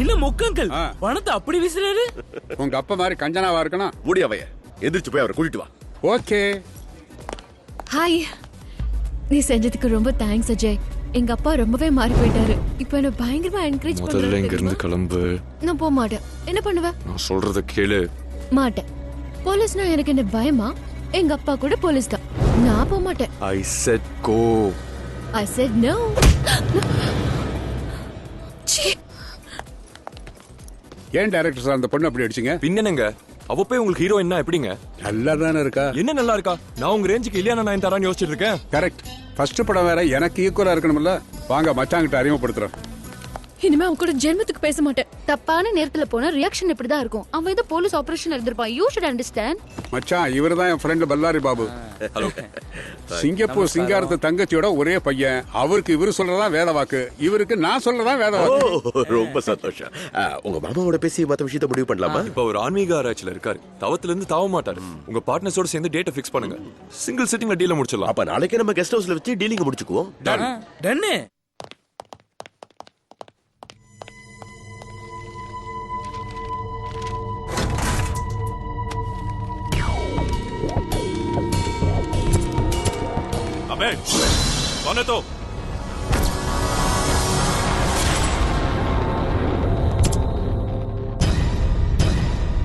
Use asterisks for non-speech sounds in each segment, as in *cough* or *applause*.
இல்ல முக்கங்கள். பணத்தை அப்படி வீசுறாரு? உங்க அப்பா மாதிரி கஞ்சனாவா இருக்கணும்? முடியாவைய எந்திரிச்சு போய் அவரை கூட்டிட்டு வா. ஓகே. ஹாய் நீ செஞ்சதுக்கு ரொம்ப தேங்க்ஸ் அஜய். எங்க அப்பா ரொம்பவே மாறி போயிட்டாரு. இப்போ என்ன பயங்கரமா என்கரேஜ் முதல்ல இங்க பண்றாரு இருந்து கிளம்பு. நான் போக மாட்டேன். என்ன பண்ணுவ? நான் சொல்றத கேளு. மாட்டேன். போலீஸ்னா எனக்கு என்ன பயமா? எங்க அப்பா கூட போலீஸ் தான். நான் போக மாட்டேன். I said go I said no ஏன் டைரக்டர் சார் அந்த பொண்ணு அப்படி அடிச்சீங்க? பின்னங்க அவ போய் உங்களுக்கு ஹீரோ என்ன எப்படிங்க? நல்லா தானே இருக்கா? என்ன நல்லா இருக்கா நான் உங்க ரேஞ்சுக்கு இல்லையா நான் தரான்னு யோசிச்சிட்டு இருக்கேன். கரெக்ட் ஃபர்ஸ்ட் படம் வேற எனக்கு ஈக்குவலா இருக்கணும்ல. வாங்க மச்சாங்கிட்ட அறிமுகப்படுத்துறேன் இனிமே அவன் கூட ஜென்மத்துக்கு பேச மாட்டேன். தப்பான நேரத்துல போனா ரியாக்ஷன் இப்படிதான் இருக்கும். அவன் ஏதோ போலீஸ் ஆபரேஷன் இருந்திருப்பான். யூ ஷுட் அண்டர்ஸ்டாண்ட் மச்சான் இவர் தான் என் friend Bellary Babu. Hello Singapore சிங்காரத்து தங்கச்சியோட ஒரே பையன். அவருக்கு இவரு சொல்றதா வேத வாக்கு. இவருக்கு நான் சொல்றதா வேத வாக்கு. ரொம்ப சந்தோஷம். உங்க மாமாவோட பேசி மத்த விஷயத்த முடிவு பண்ணலாமா? இப்ப ஒரு ஆன்மீக ஆராய்ச்சியில இருக்காரு. தவத்துல இருந்து தாவ மாட்டாரு. உங்க பார்ட்னர்ஸோட சேர்ந்து டேட்டை ஃபிக்ஸ் பண்ணுங்க. சிங்கிள் சிட்டிங்ல டீல முடிச்சிடலாம். அப்ப நாளைக்கே நம்ம கெஸ்ட் ஹவுஸ்ல வச்சு டீலிங் முடிச்சுக்குவோம். டன்னு अबे कौन है तो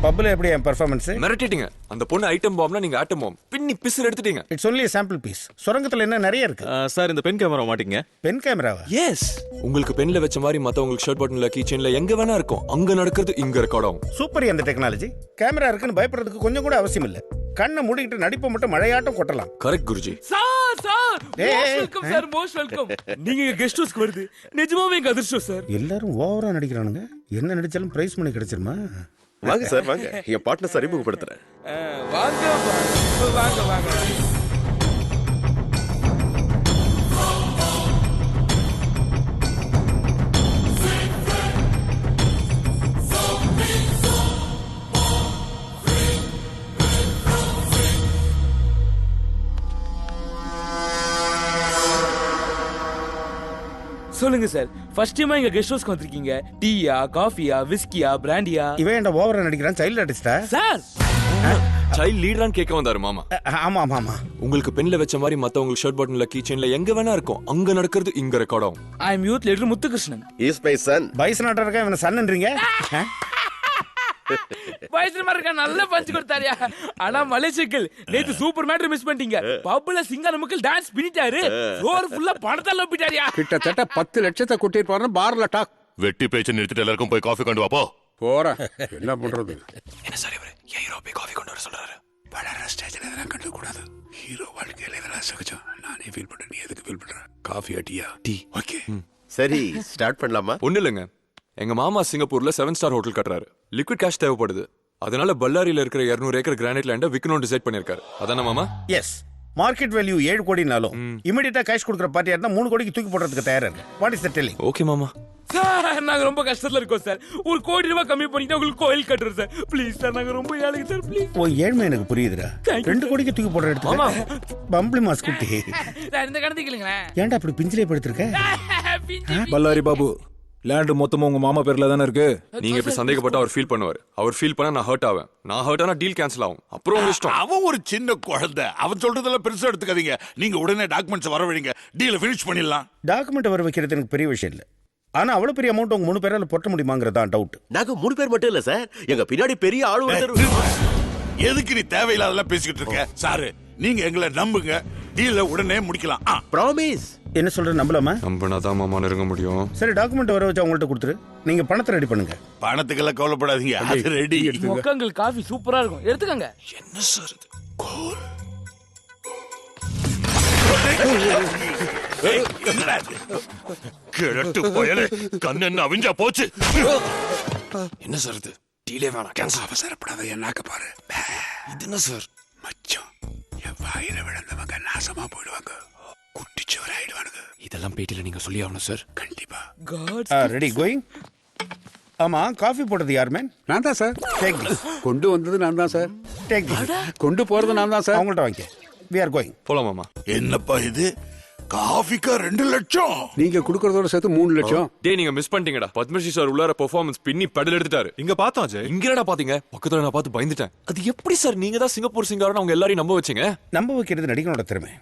பப்ல எப்படி என் பெர்ஃபார்மன்ஸ் மிரட்டிட்டீங்க அந்த பொண்ணு ஐட்டம் பாம்னா நீங்க ஆட்டம் பாம் பின்னி பிசில் எடுத்துட்டீங்க இட்ஸ் ஒன்லி சாம்பிள் பீஸ் சுரங்கத்துல என்ன நிறைய இருக்கு சார் இந்த பென் கேமரா மாட்டீங்க பென் கேமராவா எஸ் உங்களுக்கு பென்ல வச்ச மாதிரி மத்தவங்களுக்கு ஷர்ட் பட்டன்ல கீ செயின்ல எங்க வேணா இருக்கும் அங்க நடக்கிறது இங்க ரெக்கார்ட் ஆகும் சூப்பர் அந்த டெக்னாலஜி கேமரா இருக்குன்னு பயப்படுறதுக்கு கொஞ்சம் கூட அவசியம் இல்ல கண்ணை மூடிக்கிட்டு நடிப்பை மட்டும் மழையாட்டம் கொட்டலாம் correct Guruji sir Sir most welcome sir most welcome நீங்க கெஸ்ட் ஹவுஸ்க்கு வருது. நிஜமாவே எங்க அதிர்ஷ்டம் சார் எல்லாரும் ஓவரா நடிக்கிறானுங்க. என்ன நடிச்சாலும் பிரைஸ் மணி கிடைச்சிருமா? வாங்க சார் வாங்க. என் பார்ட்னர்ஸ் அறிமுகப்படுத்துறேன். வாங்க வாங்க வாங்க. சொல்லுங்க சார். ஃபர்ஸ்ட் டைமா எங்க கெஸ்ட் ஹவுஸ்க்கு வந்திருக்கீங்க. டீயா காஃபியா விஸ்கியா பிராண்டியா இவன் என்ன ஓவரா நடிக்கிறான் சைல்டு ஆர்டிஸ்டா சார்! சைல்ட் லீடரான்னு கேட்க வந்தாரு மாமா. ஆமா ஆமா ஆமா. உங்களுக்கு பென்ல வச்ச மாதிரி மத்தவங்களுக்கு ஷர்ட் பட்டன்ல கீ செயின்ல எங்க வேணா இருக்கும். அங்க நடக்கிறது இங்க ரெக்கார்ட் ஆகும். I am youth leader Muthukrishnan. Is my son பைஸ் நாட்டா இருக்கா? இவனை சன்னன்றீங்க? வயசுல மாதிரி இருக்கா நல்ல பஞ்ச் கொடுத்தாரியா. ஆனா மலேசியர்கள். நேத்து சூப்பர் மேட்டர் மிஸ் பண்ணிட்டீங்க. பப்ல சிங்கார மக்கள் டான்ஸ் பின்னிட்டாரு ஃப்ளோர் ஃபுல்லா பணத்தால ஒப்பிட்டாரியா. கிட்டத்தட்ட பத்து லட்சத்தை கொட்டிருப்பாரு பார்ல டாக் வெட்டி பேச்சு நிறுத்திட்டு எல்லாருக்கும் போய் காஃபி கொண்டு வாப்போ போறேன் என்ன பண்றது? என்ன சார் இவரு? ஏன் ஹீரோ போய் காஃபி கொண்டு வர சொல்றாரு. வளர ஸ்டேஜ்ல இதெல்லாம் கண்டு கூடாது. ஹீரோ வாழ்க்கையில இதெல்லாம் சகஜம். நானே ஃபீல் பண்றேன். நீ எதுக்கு ஃபீல் பண்ற? காஃபி டீயா டீ. ஓகே சரி ஸ்டார்ட் பண்ணலாமா? ஒண்ணு இல்லைங்க. எங்க மாமா சிங்கப்பூர்ல செவன் ஸ்டார் ஹோட்டல் கட்டுறாரு. லிக்விட் கேஷ் தேவைப்படுது. அதனால பல்லாரியில இருக்கிற 200 ஏக்கர் கிரானைட் லேண்ட விக்கணும் டிசைட் பண்ணிருக்காரு அதானே மாமா? எஸ் மார்க்கெட் வேல்யூ ஏழு கோடினாலும் இமிடியட்டா கேஷ் கொடுக்குற பார்ட்டியா இருந்தா மூணு கோடிக்கு தூக்கி போடுறதுக்கு தயாரா இருக்கு. What is the telling okay மாமா. சார் நாங்க ரொம்ப கஷ்டத்துல இருக்கோம் சார். ஒரு கோடி ரூபாய் கம்மி பண்ணிட்டு உங்களுக்கு கோயில் கட்டுறோம் சார். ப்ளீஸ் சார் நாங்க ரொம்ப ஏழைங்க சார். ப்ளீஸ் உன் ஏழ்மை எனக்கு புரியுதுடா. ரெண்டு கோடிக்கு தூக்கி போடுற எடுத்து பம்பிளி மாஸ் குட்டி. சார் இந்த கணத்துக்கு இல்லைங்களேன் ஏன்டா அப்படி பிஞ்சிலே படுத்திருக்க? *laughs* பல்லாரி பாபு லேண்ட் மொத்தமும் உங்க மாமா பேர்ல தானே இருக்கு? நீங்க இப்படி சந்தேகப்பட்டா அவர் ஃபீல் பண்ணுவார். அவர் ஃபீல் பண்ணா நான் ஹர்ட் ஆவேன். நான் ஹர்ட் ஆனா டீல் கேன்சல் ஆகும். அப்புறம் உங்க இஷ்டம். அவன் ஒரு சின்ன குழந்தை. அவன் சொல்றதெல்லாம் பெருசா எடுத்துக்காதீங்க. நீங்க உடனே டாக்குமெண்ட்ஸ் வரவழைங்க டீல ஃபினிஷ் பண்ணிடலாம். டாக்குமெண்ட் வர வைக்கிறது எனக்கு பெரிய விஷயம் இல்ல. ஆனா அவ்வளவு பெரிய அமௌண்ட் உங்க மூணு பேரால பொட்ட முடியுமாங்கிறது தான் டவுட் நாங்க மூணு பேர் மட்டும் இல்ல சார் எங்க பின்னாடி பெரிய ஆளு எதுக்கு நீ தேவையில்லாதெல்லாம் பேசிக்கிட்டு இருக்க? சாரு நீங்க எங்களை நம்புங்க. டீல உடனே முடிக்கலாம். ஆ. ப்ராமிஸ் என்ன சொல்ற நம்பலாமா? நம்பினா தான் மாமா நெருங்க முடியும். சரி டாக்குமெண்ட் வர வச்சு அவங்கள்ட்ட கொடுத்துரு. நீங்க பணத்தை ரெடி பண்ணுங்க. பணத்துக்கெல்லாம் கவலைப்படாதீங்க. அது ரெடி முக்கங்கள் காஃபி சூப்பரா இருக்கும். எடுத்துக்கங்க. என்ன சார் இது? கிழட்டு போயலே. கண்ணு அவிஞ்சா போச்சு? என்ன சார் இது? டீலே வேணாம். கேன்சல் அவசரப்படாத என்னாக்க பாரு. இது என்ன சார் மச்சம் என் வாயில விழுந்தவங்க நாசமா போயிடுவாங்க. குட்டிச்சவர் ஆயிடுவானுங்க இதெல்லாம் பேட்டியில நீங்க சொல்லி ஆகணும் சார் கண்டிப்பா காட் ரெடி கோயிங் ஆமா காஃபி போட்டது யார் மேன் நான் தான் சார் டேக் திஸ் கொண்டு வந்தது நான் தான் சார் டேக் திஸ் கொண்டு போறது நான் தான் சார் அவங்கள்ட்ட வாங்கிக்க. வி ஆர் கோயிங் போலாம் மாமா. என்னப்பா இது? காஃபிக்கா ரெண்டு லட்சம்? நீங்க கொடுக்கறதோட சேர்த்து மூணு லட்சம். டேய் நீங்க மிஸ் பண்ணிட்டீங்கடா. பத்மஸ்ரீ சார் உள்ளார பெர்ஃபார்மன்ஸ் பின்னி பெடல் எடுத்துட்டாரு. இங்க பார்த்தோம் அஜய்? இங்க என்னடா பாத்தீங்க. பக்கத்துல நான் பார்த்து பயந்துட்டேன். அது எப்படி சார் நீங்க தான் சிங்கப்பூர் சிங்காரன் அவங்க எல்லாரையும் நம்ப வச்சீங்க? நம்ப வைக்கிறது நடிகனோட திறமை.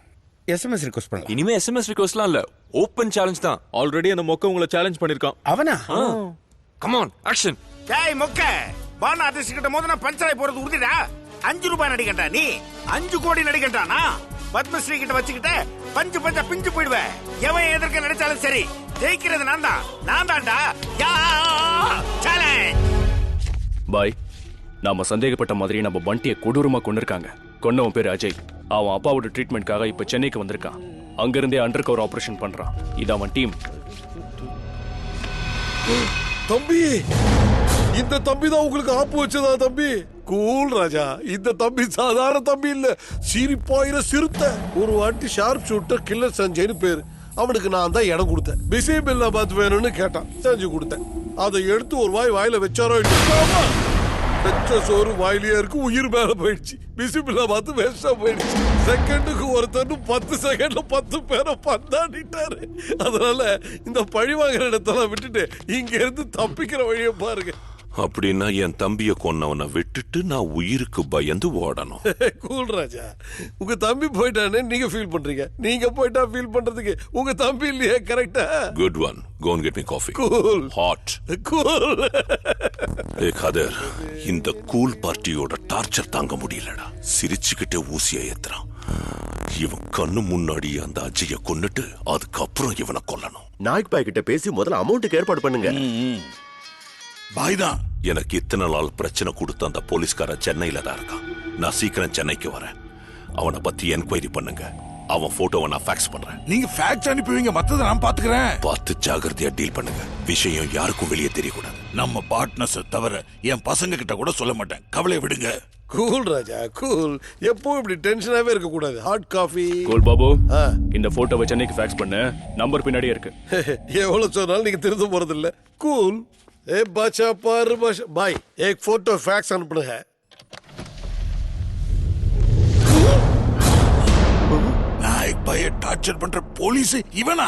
எஸ்எம்எஸ் ரிக்வஸ்ட் பண்ணலாம். இனிமே எஸ்எம்எஸ் ரிக்வஸ்ட்லாம் இல்ல. ஓப்பன் சேலஞ்ச் தான். ஆல்ரெடி அந்த மொக்க உங்களை சேலஞ்ச் பண்ணிருக்கான். அவனா? கமான் ஆக்ஷன் டேய் மொக்க. பான ஆர்டிஸ்ட் கிட்ட மோதனா பஞ்சராய் போறது உறுதிடா. அஞ்சு ரூபாய் நடிகண்டா நீ. அஞ்சு கோடி நடிகண்டானா பத்மஸ்ரீ கிட்ட வச்சுக்கிட்டு பஞ்சு பஞ்சா பிஞ்சு போயிடுவேன். எவன் எதிர்க்க நடிச்சாலும் சரி ஜெயிக்கிறது நான் தான். நான் தான்டா. யா சேலஞ்ச் பாய் நாம சந்தேகப்பட்ட மாதிரி நம்ம பண்டியை கொடூரமா கொண்டிருக்காங்க. கொன்னவன் பேர் அஜய். அவன் அப்பாவோட ட்ரீட்மெண்ட்காக இப்ப சென்னைக்கு வந்திருக்கான். அங்கிருந்தே அண்டர் கவர் ஆபரேஷன் பண்றான். இது அவன் டீம் தம்பி! இந்த தம்பி தான் உங்களுக்கு ஆப்பு வச்சதா தம்பி? கூல் ராஜா. இந்த தம்பி சாதாரண தம்பி இல்ல. சிரிப்பாயிர சிறுத்தை. ஒரு வாட்டி ஷார்ப் ஷூட்டர் கில்லர் சஞ்சய்னு பேரு. அவனுக்கு நான் தான் இடம் கொடுத்தேன். பிசி பில்லா பாத் வேணும்னு கேட்டான். செஞ்சு கொடுத்தேன். அதை எடுத்து ஒரு வாய் வாயில வச்சாரோ பெற்ற சோறு வாயிலேயே இருக்கு உயிர் மேல போயிடுச்சு. பிசி பில்லா பார்த்து வேஸ்டா போயிடுச்சு. செகண்டுக்கு ஒருத்தர் பத்து செகண்ட்ல பத்து பேரை பந்தாடிட்டாரு. அதனால இந்த பழி வாங்குற இடத்தெல்லாம் விட்டுட்டு இங்க இருந்து தப்பிக்கிற வழியை பாருங்க. அப்படின்னா என் தம்பிய கொன்னவனை விட்டுட்டு நான் உயிருக்கு பயந்து ஓடணும். *laughs* கூல் ராஜா. உங்க தம்பி போயிட்டானே நீங்க ஃபீல் பண்றீங்க. நீங்க போயிட்டா ஃபீல் பண்றதுக்கு உங்க தம்பி இல்லையே கரெக்டா good one go and get me coffee cool hot cool a கதர் இந்த கூல் பார்ட்டியோட டார்ச்சர் தாங்க முடியலடா. சிரிச்சுக்கிட்டே ஊசியை ஏத்துறான். இவன் கண்ணு முன்னாடி அந்த அஜய கொன்னுட்டு அதுக்கப்புறம் இவனை கொல்லணும். நாய்க் பாய் கிட்ட பேசி முதல்ல அமௌண்ட்டுக்கு ஏற்பாடு பண்ணுங்க. பாய் தான் எனக்கு இத்தனை நாள் பிரச்சனை கொடுத்த அந்த போலீஸ்காரன் சென்னையில தான் இருக்கான். நான் சீக்கிரம் சென்னைக்கு வரேன். அவனை பத்தி என்கொயரி பண்ணுங்க. அவன் போட்டோவை நான் ஃபேக்ஸ் பண்றேன். நீங்க ஃபேக்ஸ் அனுப்புவீங்க மத்தத நான் பாத்துக்கிறேன். பார்த்து ஜாகிரதையா டீல் பண்ணுங்க. விஷயம் யாருக்கும் வெளியே தெரியக்கூடாது. நம்ம பார்ட்னர்ஸ் தவிர என் பசங்க கிட்ட கூட சொல்ல மாட்டேன். கவலை விடுங்க. கூல் ராஜா கூல் எப்பவும் இப்படி டென்ஷனாவே இருக்க கூடாது ஹாட் காஃபி கோல் பாபு. இந்த போட்டோவை சென்னைக்கு ஃபேக்ஸ் பண்ணு. நம்பர் பின்னாடியே இருக்கு. *laughs* எவ்வளவு சொன்னாலும் நீங்க திருந்த போறது இல்ல கூல் ஏ பாச்சா பாரு பாஷா பாய் ஏக் போட்டோ ஃபேக்ஸ் அனுப்புனுங்க நாயக் பைய டார்ச்சர் பண்ற போலீஸ் இவனா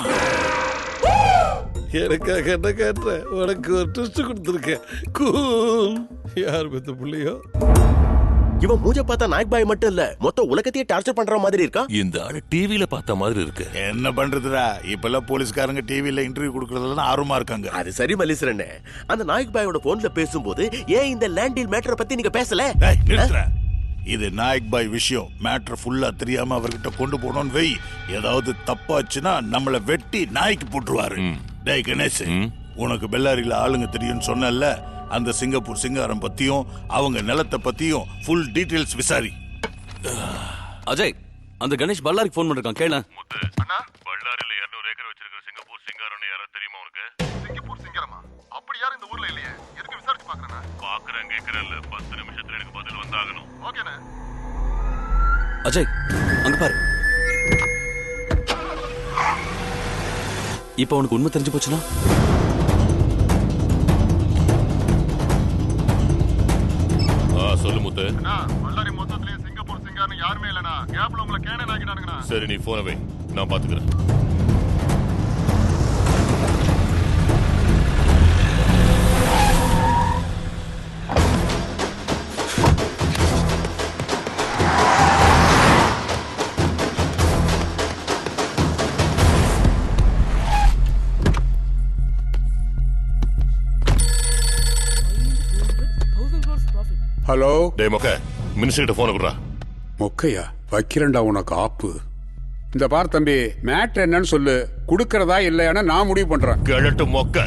எனக்காக என்ன கேட்டுறேன் உனக்கு ஒரு ட்விஸ்ட் கொடுத்துருக்கேன் கூல் யார் பெத்த பிள்ளையோ இவன் மூஞ்ச பார்த்தா நாய்க் பாய் மட்டும் இல்ல மொத்த உலகத்தையே டார்ச்சர் பண்ற மாதிரி இருக்கா இந்த ஆளு டிவியில பார்த்த மாதிரி இருக்கு. என்ன பண்றதுடா? இப்பெல்லாம் போலீஸ்காரங்க டிவில இன்டர்வியூ கொடுக்கறதுல ஆர்வமா இருக்காங்க. அது சரி மல்லிசரண்ணே. அந்த நாய்க் பாயோட போன்ல பேசும்போது ஏன் இந்த லேண்ட் டீல் மேட்டரை பத்தி நீங்க பேசல. இது நாயக் பாய் விஷயம். மேட்ரு ஃபுல்லா தெரியாம அவர்கிட்ட கொண்டு போனோம்னு வெய் ஏதாவது தப்பாச்சுன்னா நம்மள வெட்டி நாய்க்கு போட்டுருவாரு. டேய் கணேஷ் உனக்கு பெல்லாரியில ஆளுங்க தெரியும்னு சொன்னல அந்த சிங்கப்பூர் சிங்காரம் பத்தியும் அவங்க நிலத்தை பத்தியும் ஃபுல் டீடைல்ஸ் விசாரி. அஜய் அந்த கணேஷ் பல்லாரிக்கு ஃபோன் பண்ணிருக்கான் கேள. பಳ್ಳாரில இருநூறு ஏக்கர் வச்சிருக்கிற சிங்கப்பூர் சிங்காரம் யாரோ தெரியுமா உனக்கு? சிங்கப்பூர் சிங்கரமா? அப்படி யாரும் இந்த ஊர்ல இல்லையே. எதுக்கு விசாரிச்சு பாக்குறேன்னா பாக்குறேன் கேக்குறேன்ல பத்து நிமிஷத்துல எனக்கு பதில் வந்தாகணும். ஓகேண்ணே. அஜய் அங்க பாரு. இப்போ உனக்கு உண்மை தெரிஞ்சு போச்சுன்னா? அண்ணா பல்லாரி மொத்தத்திலேயே சிங்கப்பூர் சிங்கார்னு யாருமே இல்லைண்ணா. கேப்ல உங்களை கேனன் ஆக்கிட்டானுங்கண்ணா. சரி நீ போன நான் பாத்துக்கிறேன். ஹலோ? டேய் மொக்க மினிஸ்டர் கிட்ட போன குடுறா. மொக்கையா? வைக்கிறேன்டா உனக்கு ஆப்பு. இந்த பார் தம்பி மேட்ரு என்னன்னு சொல்லு. கொடுக்கறதா இல்லையான்னு நான் முடிவு பண்றேன். கிழட்டு மொக்க.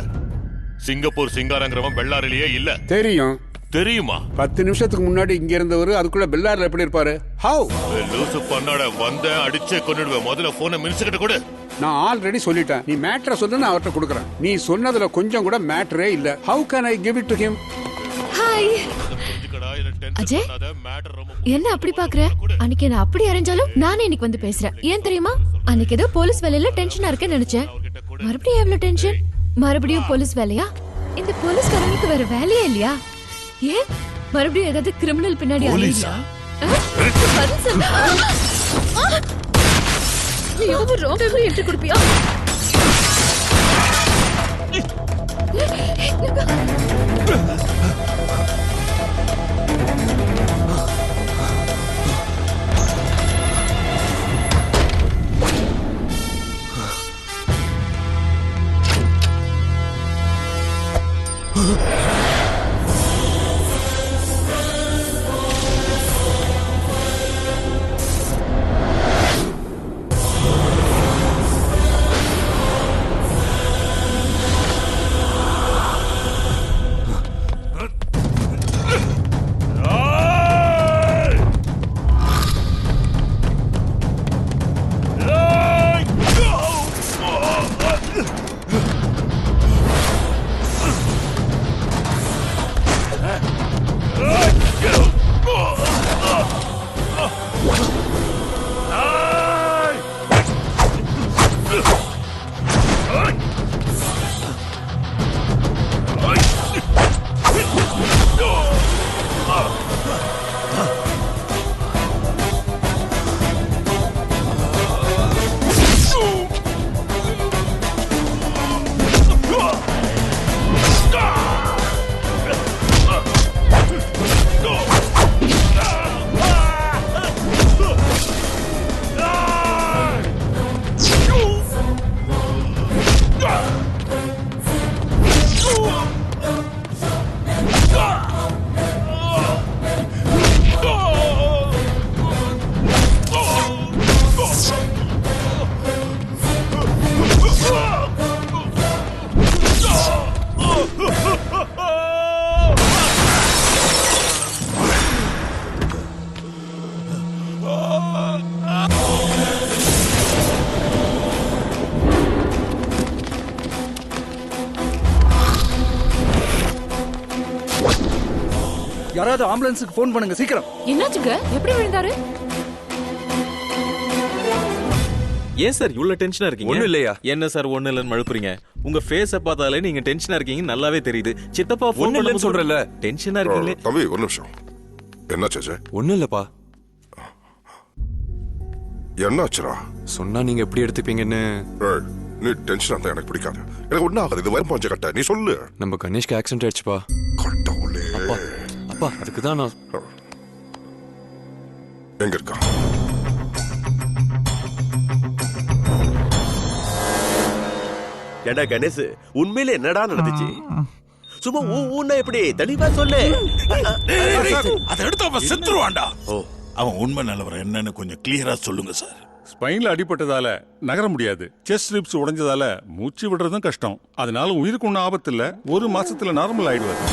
சிங்கப்பூர் சிங்காரங்கிறவன் பெಳ್ಳாரிலேயே இல்ல. தெரியும். தெரியுமா? பத்து நிமிஷத்துக்கு முன்னாடி இங்க இருந்தவர் அதுக்குள்ள பெல்லாரில் எப்படி இருப்பாரு? ஹவு லூசு பண்ணாட வந்தேன் அடிச்சே கொன்னுடுவேன். முதல்ல போனை மினிஸ்டர் கிட்ட கொடு. நான் ஆல்ரெடி சொல்லிட்டேன். நீ மேட்ரை சொல்லு நான் அவர்கிட்ட கொடுக்குறேன். நீ சொன்னதுல கொஞ்சம் கூட மேட்டரே இல்ல. How can I give it to him hi Ajay என்ன அப்படி பாக்குற? அன்னைக்கு நான் அப்படி அரைஞ்சாலும் நானே இன்னைக்கு வந்து பேசுறேன். ஏன் தெரியுமா? அன்னைக்கு ஏதோ போலீஸ் வேலையில டென்ஷனா இருக்கேன்னு நினைச்சேன். மறுபடியும் எவ்வளவு டென்ஷன் மறுபடியும் போலீஸ் வேலையா? இந்த போலீஸ்காரங்களுக்கு வேற வேலையே இல்லையா? ஏன்? மறுபடியும் ஏதாவது கிரிமினல் பின்னாடி போலீஸா? அலையுதா? யாராவது ஆம்புலன்ஸுக்கு ஃபோன் பண்ணுங்க சீக்கிரம். என்னாச்சுங்க? எப்படி விழுந்தாரு? ஏன் சார் இவ்வளவு டென்ஷனா இருக்கீங்க? ஒண்ணும் இல்லையா? என்ன சார் ஒண்ணு இல்லைன்னு மழுப்புறீங்க? உங்க ஃபேஸ பார்த்தாலே நீங்க டென்ஷனா இருக்கீங்க நல்லாவே தெரியுது. சித்தப்பா ஃபோன் இல்லைன்னு. சொல்றல டென்ஷனா இருக்கீங்களே? தம்பி ஒரு நிமிஷம். என்னாச்சு ஒண்ணும் இல்லப்பா. என்னாச்சுடா? சொன்னா நீங்க எப்படி எடுத்துப்பீங்கன்னு? நீ டென்ஷன் இருந்தா எனக்கு பிடிக்காது. எனக்கு ஒன்னும் ஆகாது. இது வரும் பஞ்ச கட்ட. நீ சொல்லு. நம்ம கணேஷ்க்கு ஆக்சிடென்ட் ஆயிடுச்சுப்பா. அப்பா அதுக்கு தான் நான் எங்க இருக்கா? ஏண்டா கணேஷ் உண்மையில என்னடா நடந்துச்சு? சும்மா ஊ ஊன்னா எப்படி? தெளிவா சொல்லு. அதை எடுத்து அவன் செத்துருவான்டா. ஓ. அவன் உண்மை நிலவரம் என்னன்னு கொஞ்சம் கிளியரா சொல்லுங்க சார். ஸ்பைன்ல அடிபட்டதால நகர முடியாது. செஸ்ட் ரிப்ஸ் உடைஞ்சதால மூச்சு விடுறதும் கஷ்டம். அதனால உயிருக்கு ஒன்றும் ஆபத்து இல்ல. ஒரு மாசத்துல நார்மல் ஆயிடுவாரு.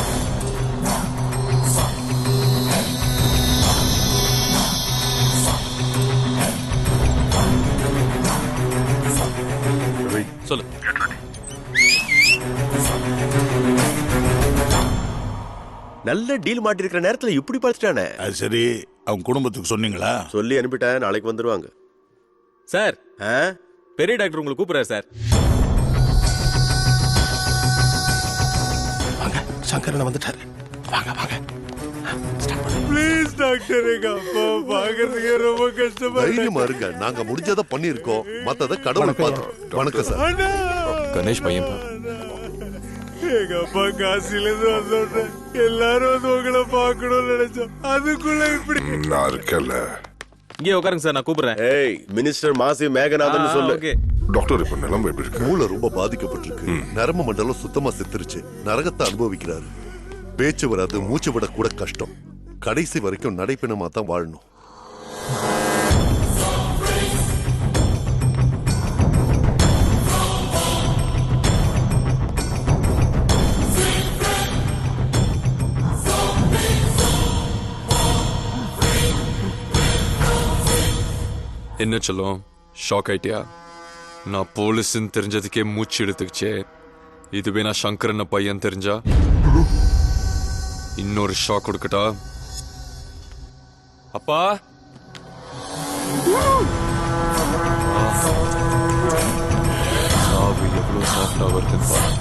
நல்ல டீல் மாட்டிருக்கிற நேரத்துல இப்படி பழிச்சிட்டானே? அது சரி அவன் குடும்பத்துக்கு சொன்னீங்களா? சொல்லி அனுப்பிட்டேன் நாளைக்கு வந்துருவாங்க. சார் பெரிய டாக்டர் உங்களை கூப்பிடுறாரு சார். சங்கரன் வந்துட்டாரு. வாங்க வாங்க. ப்ளீஸ் டாக்டர் எங்க அப்பா பாக்குறதுக்கு ரொம்ப கஷ்டமா தைரியமா இருங்க. நாங்க முடிஞ்சதை பண்ணிருக்கோம் மத்தத கடவுள் பார்த்து வணக்கம் சார். கணேஷ் பையன் எங்க அப்பா காசில இருந்து வந்தோடனே எல்லாரும் வந்து உங்களை பார்க்கணும்னு நினைச்சோம். அதுக்குள்ள இப்படி நான் இருக்கல. இங்கே உட்காருங்க சார் நான் கூப்பிடுறேன். ஏய் மினிஸ்டர் மாசி மேகநாதன் சொல்லு. ஓகே. டாக்டர் இப்ப நிலைமை எப்படி இருக்கு? மூளை ரொம்ப பாதிக்கப்பட்டிருக்கு. நரம்பு மண்டலம் சுத்தமா செத்துருச்சு. நரகத்தை அனுபவிக்கிறாரு. பேச்சு வராது மூச்சு விட கூட கஷ்டம். கடைசி வரைக்கும் நடைப்பிணமா தான் வாழணும். என்ன சொல்லும்? ஷாக் ஆயிட்டியா? நான் போலீஸ்ன்னு தெரிஞ்சதுக்கே மூச்சு எடுத்துக்கிச்சே இதுவே நான் சங்கரன் பையன் தெரிஞ்சா? இன்னொரு ஷாக் கொடுக்கட்டா? அப்பா! சாவு எவ்வளோ சாஃப்டா வருதுன்னு பாரு.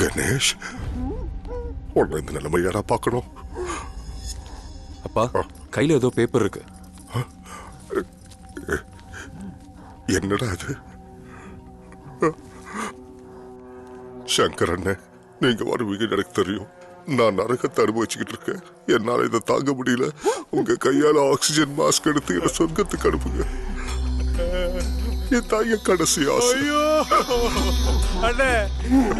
கணேஷ் உன்னை இந்த நிலைமையாடா பார்க்கணும். அப்பா கையில ஏதோ பேப்பர் இருக்கு. என்னடா அது? சங்கர் அண்ணன் நீங்க வருவீங்க எனக்கு தெரியும். நான் நரகத்தை அனுபவிச்சுக்கிட்டு இருக்கேன். என்னால இதை தாங்க முடியல. உங்க கையால ஆக்சிஜன் மாஸ்க் எடுத்து என்ன சொர்க்கத்துக்கு அனுப்புங்க. என் தாய கடைசி ஆசை. ஐயோ. அண்ணே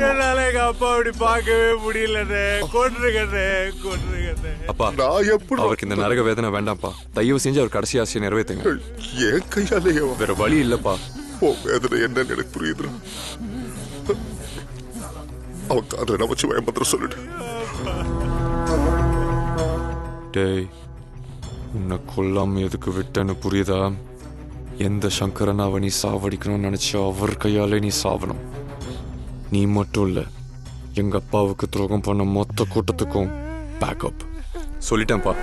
என்னால எங்க அப்பா அப்படி பார்க்கவே முடியலண்ணே. கொன்றுங்கண்ணே கொன்றுங்கண்ணே. அப்பா நான் எப்படி அவருக்கு இந்த நரக வேதனை வேண்டாம்ப்பா. தயவு செஞ்சு அவர் கடைசி ஆசையை நிறைவேற்றுங்க. என் கையாலே வேற வழி இல்லப்பா. உன் வேதனை என்னன்னு எனக்கு புரியுதுடா. அவன் காதல நான் வச்சு பயன்பத்திர சொல்லிட்டு டேய் உன்னை கொல்லாம எதுக்கு விட்டேன்னு புரியுதா? எந்த சங்கரனாவை நீ சாவடிக்கணும்னு நினைச்சா அவர் கையாலே நீ சாவணும். நீ மட்டும் இல்ல எங்க அப்பாவுக்கு துரோகம் பண்ண மொத்த கூட்டத்துக்கும் பேக்கப் சொல்லிட்டேன்ப்பா.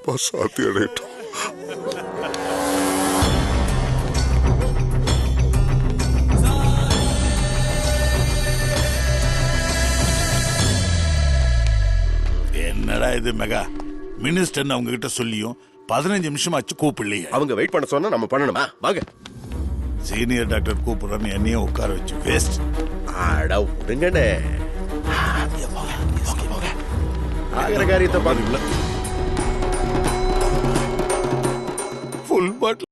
ஆத்மா சாந்தி அடையட்டும். என்னடா இது மெகா? மினிஸ்டர் அவங்க கிட்ட சொல்லியும் பதினஞ்சு நிமிஷம் ஆச்சு கூப்பிடலையே. அவங்க வெயிட் பண்ண சொன்னா நம்ம பண்ணணுமா? வாங்க. சீனியர் டாக்டர் கூப்பிடுறேன்னு என்னையும் உட்கார வச்சு வேஸ்ட் ஆடா விடுங்கண்ணே ஆகிற காரியத்தை பாருங்களா ஃபுல் பாட்டில்